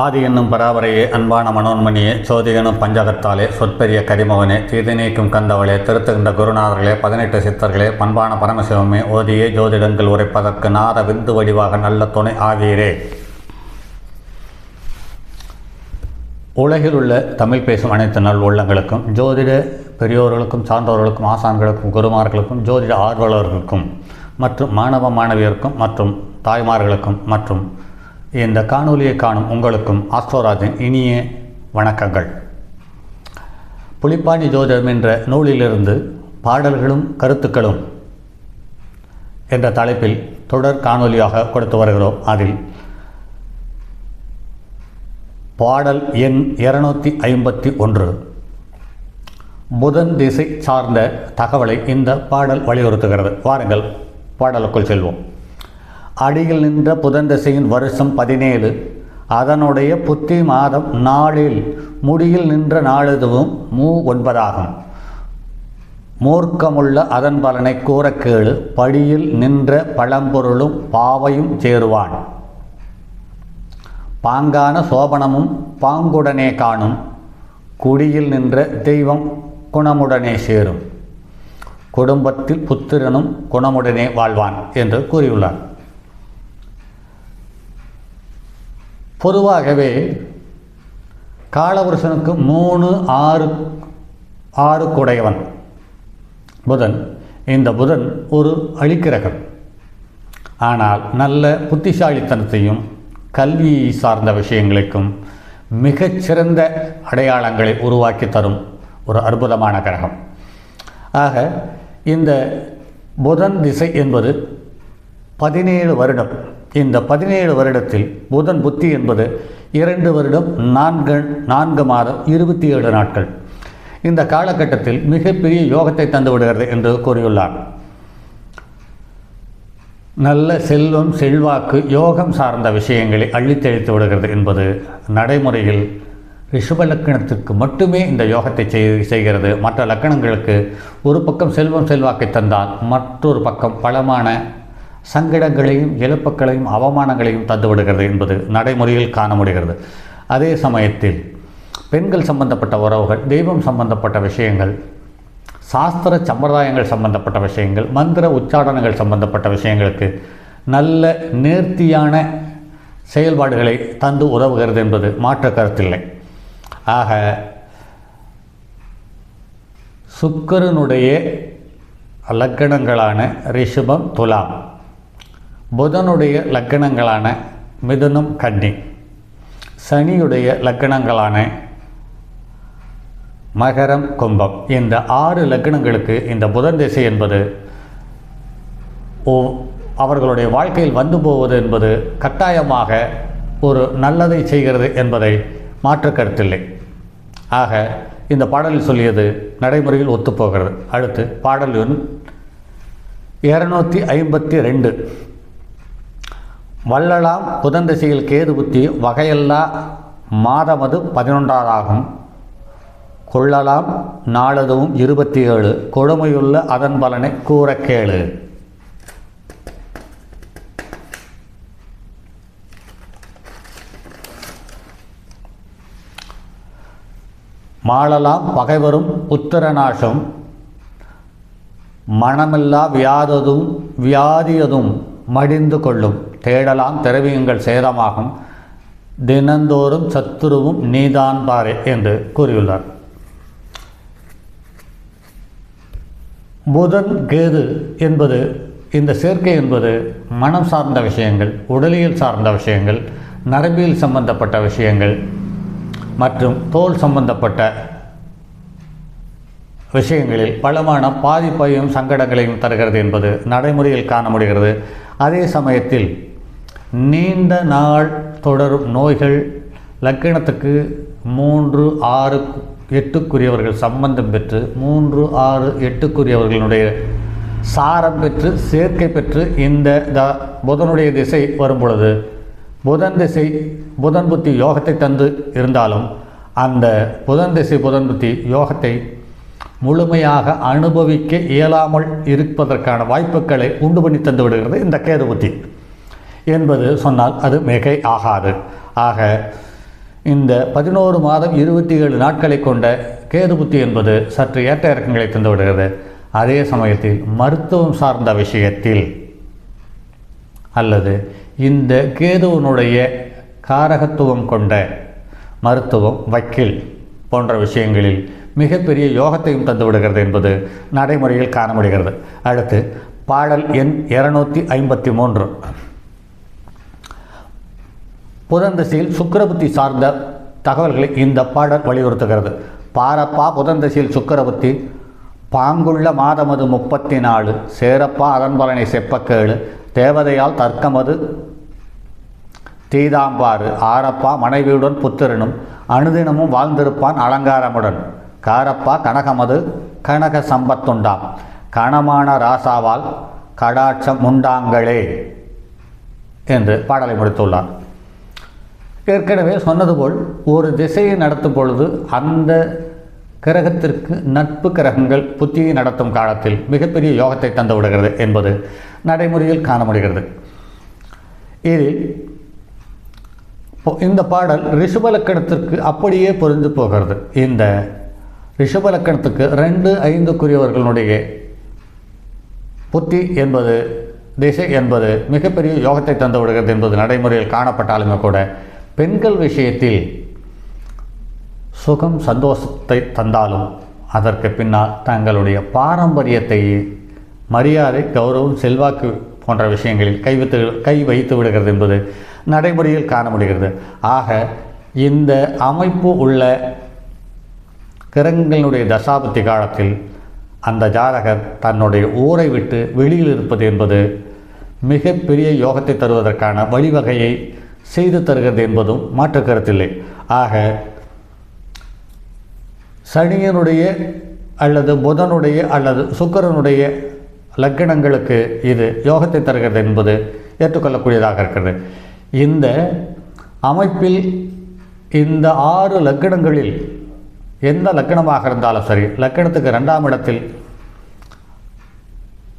ஆதி என்னும் பராபரையே அன்பான மனோன்மணியே சோதிகனும் பஞ்சகத்தாலே சொற்பெரிய கரிமவனே தீதி நீக்கும் கந்தவளே திருத்துகின்ற குருநாதர்களே பதினெட்டு சித்தர்களே பண்பான பரமசிவமே ஓதியே ஜோதிடங்கள் உரைப்பதற்கு நாத விந்து வடிவாக நல்ல துணை ஆவீரே. உலகில் உள்ள தமிழ் பேசும் அனைத்து நல் உள்ளங்களுக்கும் ஜோதிட பெரியோர்களுக்கும் சார்ந்தவர்களுக்கும் ஆசான்களுக்கும் குருமார்களுக்கும் ஜோதிட ஆர்வலர்களுக்கும் மற்றும் மாணவ மாணவியருக்கும் மற்றும் தாய்மார்களுக்கும் மற்றும் இந்த காணொலியை காணும் உங்களுக்கும் ஆஸ்ட்ரோராஜின் இனிய வணக்கங்கள். புலிப்பாணி ஜோதிடம் என்ற நூலிலிருந்து பாடல்களும் கருத்துக்களும் என்ற தலைப்பில் தொடர் காணொலியாக கொடுத்து வருகிறோம். அதில் பாடல் எண் இருநூத்தி ஐம்பத்தி ஒன்று. புதன் திசை சார்ந்த தகவலை இந்த பாடல் வலியுறுத்துகிறது. வாருங்கள் பாடலுக்குள் செல்வோம். அடியில் நின்ற புதன் திசையின் வருஷம் பதினேழு. அதனுடைய புத்தி மாதம் நாளில் முடியில் நின்ற நாளெதுவும் மூ ஒன்பதாகும். மூர்க்கமுள்ள அதன் பலனை கூற கேளு படியில் நின்ற பழம்பொருளும் பாவையும் சேருவான். பாங்கான சோபனமும் பாங்குடனே காணும். குடியில் நின்ற தெய்வம் குணமுடனே சேரும். குடும்பத்தில் புத்திரனும் குணமுடனே வாழ்வான் என்று கூறியுள்ளார். பொதுவாகவே காலபுருஷனுக்கு மூணு ஆறு ஆறு குடையவன். புதன். இந்த புதன் ஒரு அழிக்கிரகம் ஆனால் நல்ல புத்திசாலித்தனத்தையும் கல்வியை சார்ந்த விஷயங்களுக்கும் மிகச்சிறந்த அடையாளங்களை உருவாக்கி தரும் ஒரு அற்புதமான கிரகம். ஆக இந்த புதன் திசை என்பது பதினேழு வருடம். இந்த பதினேழு வருடத்தில் புதன் புத்தி என்பது இரண்டு வருடம் நான்கு நான்கு மாதம் இருபத்தி ஏழு நாட்கள். இந்த காலகட்டத்தில் மிகப்பெரிய யோகத்தை தந்து விடுகிறது என்று கூறியுள்ளார். நல்ல செல்வம் செல்வாக்கு யோகம் சார்ந்த விஷயங்களை அள்ளித்தெழித்து விடுகிறது என்பது நடைமுறையில் ரிஷப லக்கணத்திற்கு மட்டுமே இந்த யோகத்தை செய் செய்கிறது. மற்ற லக்கணங்களுக்கு ஒரு பக்கம் செல்வம் செல்வாக்கை தந்தால் மற்றொரு பக்கம் பலமான சங்கடங்களையும் இழப்புகளையும் அவமானங்களையும் தந்துவிடுகிறது என்பது நடைமுறையில் காண முடிகிறது அதே சமயத்தில் பெண்கள் சம்பந்தப்பட்ட உறவுகள் தெய்வம் சம்பந்தப்பட்ட விஷயங்கள் சாஸ்திர சம்பிரதாயங்கள் சம்பந்தப்பட்ட விஷயங்கள் மந்திர உச்சாடனங்கள் சம்பந்தப்பட்ட விஷயங்களுக்கு நல்ல நேர்த்தியான செயல்பாடுகளை தந்து உதவுகிறது என்பது மாற்ற கருத்தில்லை. ஆக சுக்கரனுடைய லக்கணங்களான ரிஷபம் துலாம். புதனுடைய லக்கணங்களான மிதுனம் கன்னி. சனியுடைய லக்கணங்களான மகரம் கும்பம். இந்த ஆறு லக்கணங்களுக்கு இந்த புதன் திசை என்பது ஓ அவர்களுடைய வாழ்க்கையில் வந்து போவது என்பது கட்டாயமாக ஒரு நல்லதை செய்கிறது என்பதை மாற்று கருத்தில்லை. ஆக இந்த பாடலில் சொல்லியது நடைமுறையில் ஒத்துப்போகிறது. அடுத்து பாடல் எண் இரநூத்தி ஐம்பத்தி ரெண்டு. வள்ளலாம் புதன் திசையில் கேது புத்தி வகையல்லா மாதமது பதினொன்றாறாகும் கொள்ளலாம் நாளதுவும் இருபத்தி ஏழு கொடுமையுள்ள அதன் பலனை கூற கேளு. மாளலாம் பகைவரும் உத்தரநாசம் மனமில்லா வியாததும் வியாதியதும் மடிந்து கொள்ளும். தேடலாம் திரவியங்கள் சேதமாகும். தினந்தோறும் சத்துருவும் நீதான் பாரே என்று கூறியுள்ளார். புதன் கேது என்பது இந்த சேர்க்கை என்பது மனம் சார்ந்த விஷயங்கள் உடலியல் சார்ந்த விஷயங்கள் நரம்பியல் சம்பந்தப்பட்ட விஷயங்கள் மற்றும் தோல் சம்பந்தப்பட்ட விஷயங்களில் பலமான பாதிப்பையும் சங்கடங்களையும் தருகிறது என்பது நடைமுறையில் காண முடிகிறது. அதே சமயத்தில் நீண்ட நாள் தொடரும் நோய்கள் லக்கணத்துக்கு மூன்று ஆறு எட்டுக்குரியவர்கள் சம்பந்தம் பெற்று மூன்று ஆறு எட்டுக்குரியவர்களுடைய சாரம் பெற்று சேர்க்கை பெற்று இந்த த புதனுடைய திசை வரும் பொழுது புதன் திசை புதன் புத்தி யோகத்தை தந்து இருந்தாலும் அந்த புதன் திசை புதன் புத்தி யோகத்தை முழுமையாக அனுபவிக்க இயலாமல் இருப்பதற்கான வாய்ப்புகளை உண்டு பண்ணி தந்து விடுகிறது இந்த கேது புத்தி. என்பது சொன்னால் அது மிகை ஆகாது. ஆக இந்த பதினோரு மாதம் இருபத்தி ஏழு நாட்களை கொண்ட கேது புத்தி என்பது சற்று ஏற்ற இறக்கங்களை தந்துவிடுகிறது அதே சமயத்தில் மருத்துவம் சார்ந்த விஷயத்தில் அல்லது இந்த கேதுவனுடைய காரகத்துவம் கொண்ட மருத்துவம் வக்கீல் போன்ற விஷயங்களில் மிகப்பெரிய யோகத்தையும் தந்துவிடுகிறது என்பது நடைமுறையில் காண முடிகிறது அடுத்து பாடல் எண் இருநூத்தி ஐம்பத்தி மூன்று. புதன் திசையில் சார்ந்த தகவல்களை இந்த பாடல் வலியுறுத்துகிறது. பாரப்பா புதன் திசையில் பாங்குள்ள மாதமது முப்பத்தி நாலு சேரப்பா அதன்பலனை செப்பக்கேழு தேவதையால் தர்க்கமது தீதாம்பாறு ஆரப்பா மனைவியுடன் புத்திரனும் அனுதினமும் வாழ்ந்திருப்பான் அலங்காரமுடன். காரப்பா கனகமது கனக சம்பத்துண்டாம். கணமான ராசாவால் கடாட்சம் உண்டாங்களே என்று பாடலை முடித்துள்ளார். ஏற்கனவே சொன்னது போல் ஒரு திசையை நடத்தும் பொழுது அந்த கிரகத்திற்கு நட்பு கிரகங்கள் புத்தியை நடத்தும் காலத்தில் மிகப்பெரிய யோகத்தை தந்து விடுகிறது என்பது நடைமுறையில் காண முடிகிறது இதில் இந்த பாடல் ரிஷபலக்கணத்திற்கு அப்படியே பொருந்து போகிறது. இந்த ரிஷபலக்கணத்துக்கு ரெண்டு ஐந்துக்குரியவர்களுடைய புத்தி என்பது திசை என்பது மிகப்பெரிய யோகத்தை தந்து விடுகிறது என்பது நடைமுறையில் காணப்பட்டாலுமே கூட பெண்கள் விஷயத்தில் சுகம் சந்தோஷத்தை தந்தாலும் அதற்கு பின்னால் தங்களுடைய பாரம்பரியத்தை மரியாதை கௌரவம் செல்வாக்கு போன்ற விஷயங்களில் கைவித்து கை வைத்து விடுகிறது என்பது நடைமுறையில் காண முடிகிறது ஆக இந்த அமைப்பு உள்ள கிரகங்களுடைய தசாபத்தி காலத்தில் அந்த ஜாதகர் தன்னுடைய ஊரை விட்டு வெளியில் இருப்பது என்பது மிகப்பெரிய யோகத்தை தருவதற்கான வழிவகையை செய்து தருகிறது என்பதும் மாற்று கருத்தில்லை ஆக சனியனுடைய அல்லது புதனுடைய அல்லது சுக்கரனுடைய லக்கணங்களுக்கு இது யோகத்தை தருகிறது என்பது ஏற்றுக்கொள்ளக்கூடியதாக இருக்கிறது. இந்த அமைப்பில் இந்த ஆறு லக்கணங்களில் எந்த லக்கணமாக இருந்தாலும் சரி லக்கணத்துக்கு ரெண்டாம் இடத்தில்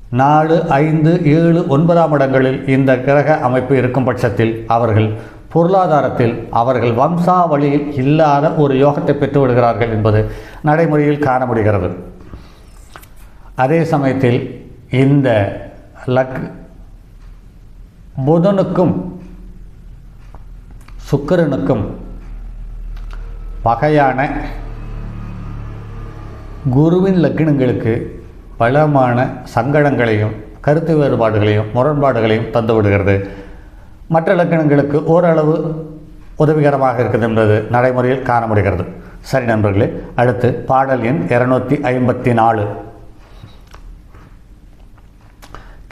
நாலு ஐந்து ஏழு ஒன்பதாம் இடங்களில் இந்த கிரக அமைப்பு இருக்கும் பட்சத்தில் அவர்கள் பொருளாதாரத்தில் அவர்கள் வம்சாவளியில் இல்லாத ஒரு யோகத்தை பெற்று விடுகிறார்கள் என்பது நடைமுறையில் காண முடிகிறது. அதே சமயத்தில் இந்த லக் புதனுக்கும் சுக்கரனுக்கும் வகையான குருவின் லக்னங்களுக்கு பலமான சங்கடங்களையும் கருத்து வேறுபாடுகளையும் முரண்பாடுகளையும் தந்துவிடுகிறது மற்ற இலக்கணங்களுக்கு ஓரளவு உதவிகரமாக இருக்குது என்பது நடைமுறையில் காண முடிகிறது சரி நண்பர்களே அடுத்து பாடல் எண் இருநூத்தி ஐம்பத்தி நாலு.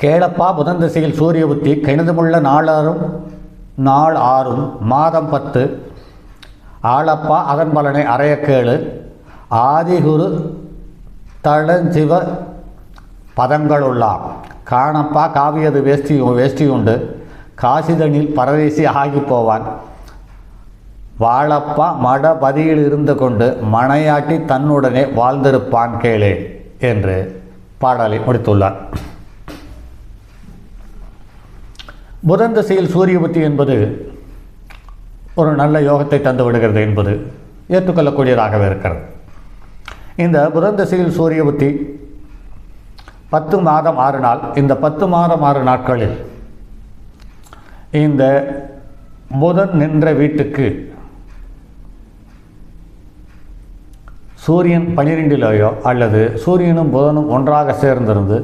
கேளப்பா புதன் திசையில் சூரிய புத்தி கணிதமுள்ள நாளாரும் நாள் ஆறும் மாதம் பத்து. ஆளப்பா அதன் பலனை அறையக்கேளு ஆதிகுரு தளஞ்சிவ பதங்களுள்ளாம் காணப்பா காவியது வேஷ்டி வேஷ்டியுண்டு. காசிதனில் பரதேசி ஆகி போவான் வாழப்பா மட பதியில் இருந்து கொண்டு மனையாட்டி தன்னுடனே வாழ்ந்திருப்பான் கேளே என்று பாடலை முடித்துள்ளார் புதன் திசையில் சூரிய புத்தி என்பது ஒரு நல்ல யோகத்தை தந்து விடுகிறது என்பது ஏற்றுக்கொள்ளக்கூடியதாகவே இருக்கிறது. இந்த புதன் திசையில் சூரிய புத்தி பத்து மாதம் ஆறு நாள். இந்த பத்து மாதம் ஆறு நாட்களில் இந்த புதன் நின்ற வீட்டுக்கு சூரியன் பனிரெண்டிலேயோ அல்லது சூரியனும் புதனும் ஒன்றாக சேர்ந்திருந்து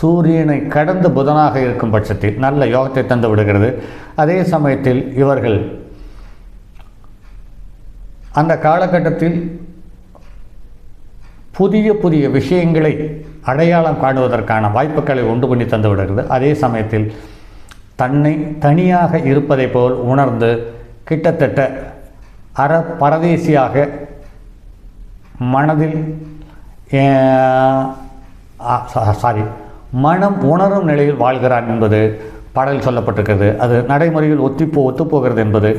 சூரியனை கடந்து புதனாக இருக்கும் பட்சத்தில் நல்ல யோகத்தை தந்து விடுகிறது. அதே சமயத்தில் இவர்கள் அந்த காலகட்டத்தில் புதிய புதிய விஷயங்களை அடையாளம் காணுவதற்கான வாய்ப்புகளை உண்டு பண்ணி தந்து விடுகிறது. அதே சமயத்தில் தன்னை தனியாக இருப்பதை போல் உணர்ந்து கிட்டத்தட்ட அற பரதேசியாக மனதில் சாரி மனம் உணரும் நிலையில் வாழ்கிறான் என்பது பாடல் சொல்லப்பட்டிருக்கிறது. அது நடைமுறையில் ஒத்திப்போ ஒத்துப்போகிறது என்பது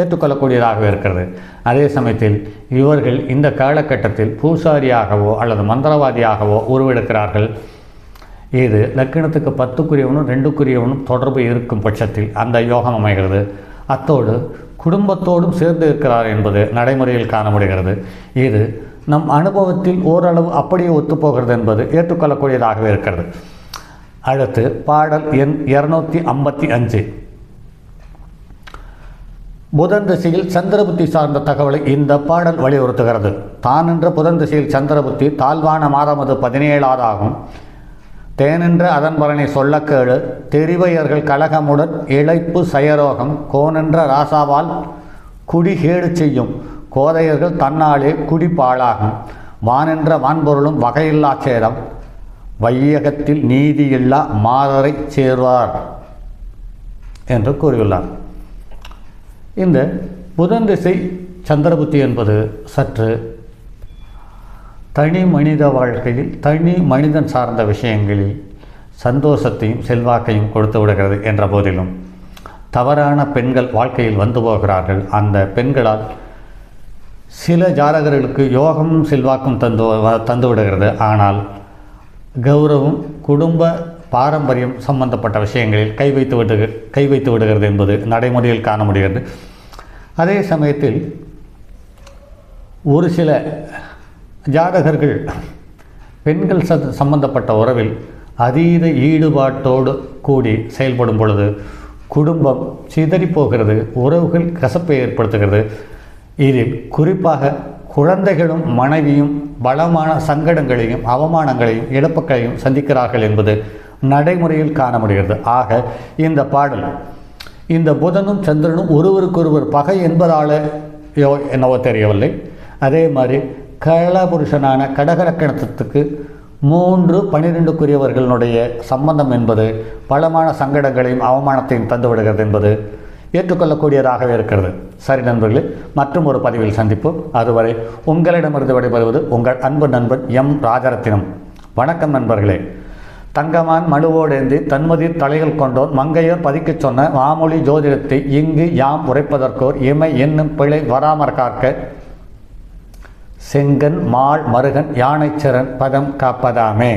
ஏற்றுக்கொள்ளக்கூடியதாகவே இருக்கிறது. அதே சமயத்தில் இவர்கள் இந்த காலகட்டத்தில் பூசாரியாகவோ அல்லது மந்திரவாதியாகவோ உருவெடுக்கிறார்கள். இது லக்கணத்துக்கு பத்துக்குரியவனும் ரெண்டுக்குரியவனும் தொடர்பு இருக்கும் பட்சத்தில் அந்த யோகம் அமைகிறது. அத்தோடு குடும்பத்தோடும் சேர்ந்து இருக்கிறார் என்பது நடைமுறையில் காண முடிகிறது இது நம் அனுபவத்தில் ஓரளவு அப்படியே ஒத்துப்போகிறது என்பது ஏற்றுக்கொள்ளக்கூடியதாகவே இருக்கிறது. அடுத்து பாடல் எண் இருநூத்தி ஐம்பத்தி அஞ்சு. புதன் திசையில் சந்திரபுத்தி சார்ந்த தகவலை இந்த பாடல் வலியுறுத்துகிறது. தான் என்ற புதன் திசையில் சந்திரபுத்தி தாழ்வான மாதம் அது பதினேழாதாகும் தேனென்ற அதன் பலனை சொல்லக்கேடு தெரிவையர்கள் கழகமுடன் இழைப்பு சயரோகம் கோனென்ற ராசாவால் குடிகேடு செய்யும் கோதையர்கள் தன்னாலே குடிப்பாழாகும் வானென்ற வான்பொருளும் வகையில்லா சேதம் வையகத்தில் நீதியில்லா மாதரை சேர்வார் என்று கூறியுள்ளார். இந்த புதன் திசை சந்திரபுத்தி என்பது சற்று தனி மனித வாழ்க்கையில் தனி மனிதன் சார்ந்த விஷயங்களில் சந்தோஷத்தையும் செல்வாக்கையும் கொடுத்து விடுகிறது என்ற போதிலும் தவறான பெண்கள் வாழ்க்கையில் வந்து போகிறார்கள். அந்த பெண்களால் சில ஜாதகர்களுக்கு யோகமும் செல்வாக்கும் தந்து தந்து விடுகிறது ஆனால் கௌரவம் குடும்ப பாரம்பரியம் சம்பந்தப்பட்ட விஷயங்களில் கை வைத்து விடு கை வைத்து விடுகிறது என்பது நடைமுறையில் காண முடிகிறது அதே சமயத்தில் ஒரு சில ஜாதகர்கள் பெண்கள் ச சம்பந்தப்பட்ட உறவில் அதீத ஈடுபாட்டோடு கூடி செயல்படும் பொழுது குடும்பம் சிதறிப்போகிறது உறவுகள் கசப்பை ஏற்படுத்துகிறது. இதில் குறிப்பாக குழந்தைகளும் மனைவியும் பலமான சங்கடங்களையும் அவமானங்களையும் இழப்புகளையும் சந்திக்கிறார்கள் என்பது நடைமுறையில் காண முடிகிறது ஆக இந்த பாடல் இந்த புதனும் சந்திரனும் ஒருவருக்கொருவர் பகை என்பதாலயோ என்னவோ தெரியவில்லை. அதே மாதிரி கலபுருஷனான கடகலக்கணத்துக்கு மூன்று பனிரெண்டுக்குரியவர்களுடைய சம்பந்தம் என்பது பலமான சங்கடங்களையும் அவமானத்தையும் தந்துவிடுகிறது என்பது ஏற்றுக்கொள்ளக்கூடியதாகவே இருக்கிறது. சரி நண்பர்களே மற்றும் ஒரு பதிவில் சந்திப்போம். அதுவரை உங்களிடமிருந்து விடைபெறுவது உங்கள் அன்பு நண்பன் எம். ராஜரத்தினம். வணக்கம் நண்பர்களே. தங்கமான் மனுவோடேந்தி தன்மதி தலைகள் கொண்டோர் மங்கையோர் பதிக்கச் சொன்ன மாமொழி ஜோதிடத்தை இங்கு யாம் உரைப்பதற்கோர் இமை என்னும் பிழை வராமற் காக்க செங்கன் மாள் மருகன் யானைச்சரன் பதம் காப்பதாமே.